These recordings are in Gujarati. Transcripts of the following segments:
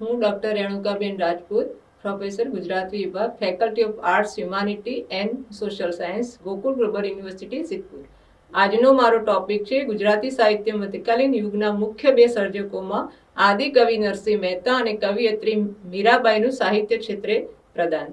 હું ડૉક્ટર રેણુકાબેન રાજપૂત, પ્રોફેસર ગુજરાતી વિભાગ, faculty of arts, humanity and social science Gokul global university, Siddhpur. આજનો મારો ટોપિક છે ગુજરાતી સાહિત્ય મધ્યકાલીન યુગના મુખ્ય બે સર્જકોમાં આદિ કવિ નરસિંહ મહેતા અને કવિયત્રી મીરાબાઈનું સાહિત્ય ક્ષેત્રે પ્રદાન.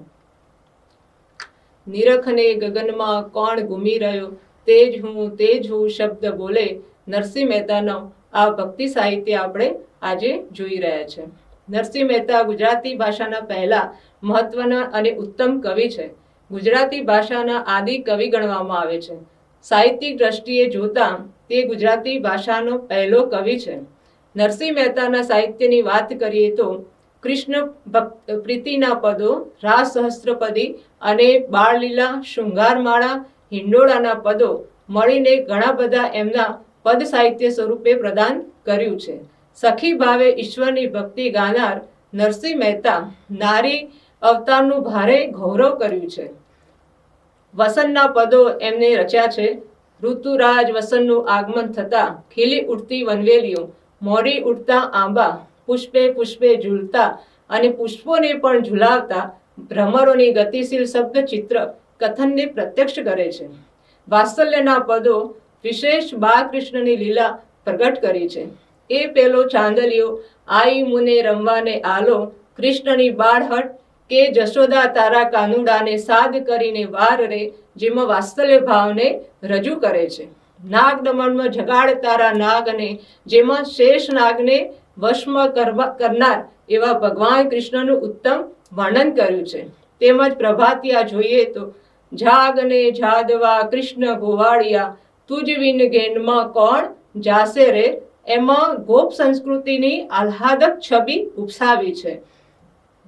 નિરખને ગગનમાં કોણ ઘૂમી રહ્યો? તેજ હું તેજ હું શબ્દ બોલે નરસિંહ મહેતાનો આ ભક્તિ સાહિત્ય આપણે આજે જોઈ રહ્યા છે. નરસિંહ મહેતા ગુજરાતી ભાષાના પહેલા મહત્વના અને ઉત્તમ કવિ છે. ગુજરાતી ભાષાના આદિ કવિ ગણવામાં આવે છે. સાહિત્યિક દ્રષ્ટિએ જોતા તે ગુજરાતી ભાષાનો પહેલો કવિ છે. નરસિંહ મહેતાના સાહિત્યની વાત કરીએ તો કૃષ્ણ ભક્ત પ્રીતિના પદો રાસ સહસ્ત્રપદી અને બાળલીલા શૃંગારમાળા હિંડોળાના પદો મળીને ઘણા બધા એમના પદ સાહિત્ય સ્વરૂપે પ્રદાન કર્યું છે. સખી ભાવે ઈશ્વરની ભક્તિ ગાનાર નરસિંહ મહેતા નારી અવતારનું ભારે ગૌરવ કર્યું છે. વસનના પદો એમને રચ્યા છે. ઋતુરાજ વસનનું આગમન થતાં ખીલી ઉઠતી વનવેલીઓ, મોરી ઉઠતા આંબા, પુષ્પે પુષ્પે ઝૂલતા અને પુષ્પોને પણ ઝુલાવતા ભ્રમરોની ગતિશીલ શબ્દ ચિત્ર કથનને પ્રત્યક્ષ કરે છે. વાત્સલ્યના પદો વિશેષ બાળકૃષ્ણની લીલા પ્રગટ કરી છે. એ પેલો ચાંદલિયો, આઈ મુને રમવાને આલો, કૃષ્ણની બાળહટ કે જશોદા તારા કાનુડાને સાદ કરીને વાર રે, જેમાં વાત્સલ્ય ભાવને રજૂ કરે છે. નાગ દમણમાં જગાડ તારા નાગને, જેમાં શેષ નાગને વશમાં કરનાર એવા ભગવાન કૃષ્ણનું ઉત્તમ વર્ણન કર્યું છે. તેમજ પ્રભાતિયા જોઈએ તો, જાગને જાદવા કૃષ્ણ ગોવાળિયા તુજ વિન ગેનમાં કોણ જાસે રે એમાં ગોપ સંસ્કૃતિની આહ્લાદક છબી ઉપસાવી છે.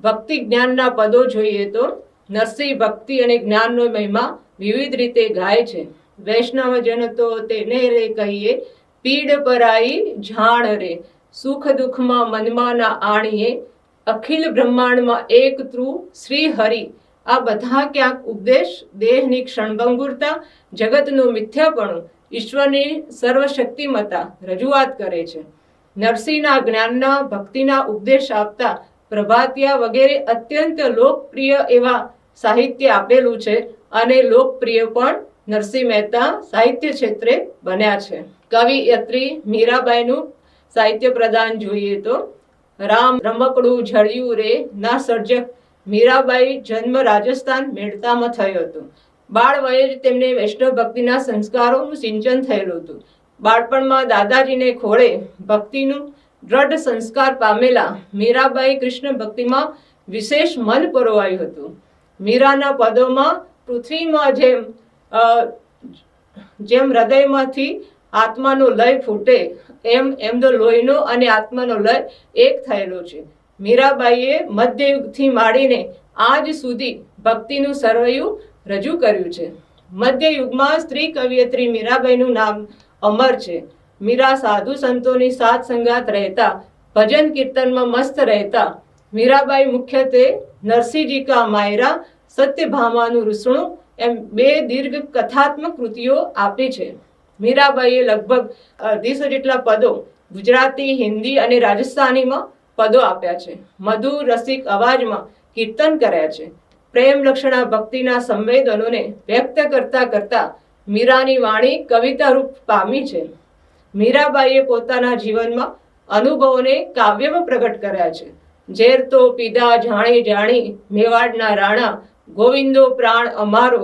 ભક્તિ જ્ઞાનના પદો જોઈએ તો નરસિંહ ભક્તિ અને જ્ઞાનનો મહિમા વિવિધ રીતે ગાય છે. વૈષ્ણવ જન તો તેને રે કહીએ, પીડ પરાઈ જાણ રે. સુખ દુઃખમાં મનમાના આણીએ, અખિલ બ્રહ્માંડમાં એક ત્રુ શ્રી હરિ. આ બધા ક્યાંક ઉપદેશ, દેહની ક્ષણભંગુરતા, જગતનું મિથ્યાપણું ઈશ્વરની સર્વશક્તિમતા રજૂઆત કરે છે. નરસિંહના જ્ઞાનના, ભક્તિના ઉપદેશ આપતા પ્રભાતિયા વગેરે અત્યંત લોકપ્રિય એવા સાહિત્ય આપેલું છે અને લોકપ્રિય પણ નરસિંહ મહેતા સાહિત્ય ક્ષેત્રે બન્યા છે. કવિયત્રી મીરાબાઈનું સાહિત્ય પ્રદાન જોઈએ તો, રામ રમકડું ઝળિયું રે ના સર્જક મીરાબાઈ જન્મ રાજસ્થાન મેળતામાં થયો હતો. બાળ વયે જ તેમને વૈષ્ણવ ભક્તિના સંસ્કારોનું સિંચન થયેલું હતું. બાળપણમાં દાદાજીને ખોળે ભક્તિનું દ્રઢ સંસ્કાર પામેલા મીરાબાઈ કૃષ્ણ ભક્તિમાં વિશેષ મન પરોવાયું હતું. મીરાના પદોમાં પૃથ્વીમાં જેમ જેમ હૃદયમાંથી આત્માનો લય ફૂટે, એમ એમનો લોહીનો અને આત્માનો લય એક થયેલો છે. મીરાબાઈએ મધ્યયુગથી માંડીને આજ સુધી ભક્તિનું સર્વયું રજૂ કર્યું છે. મધ્યયુગમાં સ્ત્રી કવિયત્રી મીરાબાઈનું નામ અમર છે. મીરા સાધુ સંતોની સાથ સંગાત રહેતા, ભજન કીર્તનમાં મસ્ત રહેતા. મીરાબાઈ મુખ્યત્વે નરસિંહજી કા માયરા સત્યભામાનું રૂસણું એમ બે દીર્ઘ કથાત્મક કૃતિઓ આપી છે. મીરાબાઈએ લગભગ અઢીસો જેટલા પદો ગુજરાતી, હિન્દી અને રાજસ્થાનીમાં પદો આપ્યા છે. મધુર રસિક અવાજમાં કીર્તન કર્યા છે. પ્રેમ લક્ષણા ભક્તિના સંવેદનોને વ્યક્ત કરતા કરતા મીરાની વાણી કવિતા રૂપ પામી છે. મીરાબાઈએ પોતાના જીવનમાં અનુભવોને કાવ્યમાં પ્રગટ કર્યા છે. ઝેર તો પીધા જાણી જાણી મેવાડના રાણા, ગોવિંદો પ્રાણ અમારો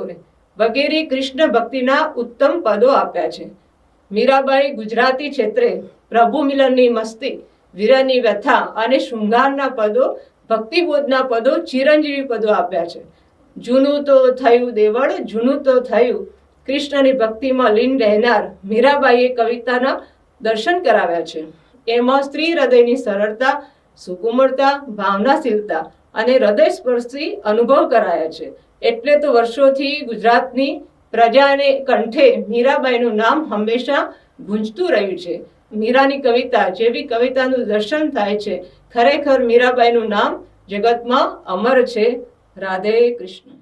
વગેરે કૃષ્ણ ભક્તિના ઉત્તમ પદો આપ્યા છે. મીરાબાઈ ગુજરાતી ક્ષેત્રે પ્રભુ મિલનની મસ્તી, વીરની વ્યથા અને શૃંગારના પદો ભક્તિબોધના પદો ચિરંજીવી પદો આપ્યા છે. જૂનું તો થયું દેવળ, જૂનું તો થયું કૃષ્ણની ભક્તિમાં લીન રહેનાર મીરાબાઈએ કવિતાના દર્શન કરાવ્યા છે. એમાં સ્ત્રી હૃદયની સરળતા સુકુમળતા ભાવનાશીલતા અને હૃદયસ્પર્શી અનુભવ કરાયા છે. એટલે તો વર્ષોથી ગુજરાતની પ્રજાને કંઠે મીરાબાઈનું નામ હંમેશા ગુંજતું રહ્યું છે. મીરાની કવિતા જેવી કવિતાનું દર્શન થાય છે ખરેખર મીરાબાઈનું નામ જગતમાં અમર છે. રાધે કૃષ્ણ.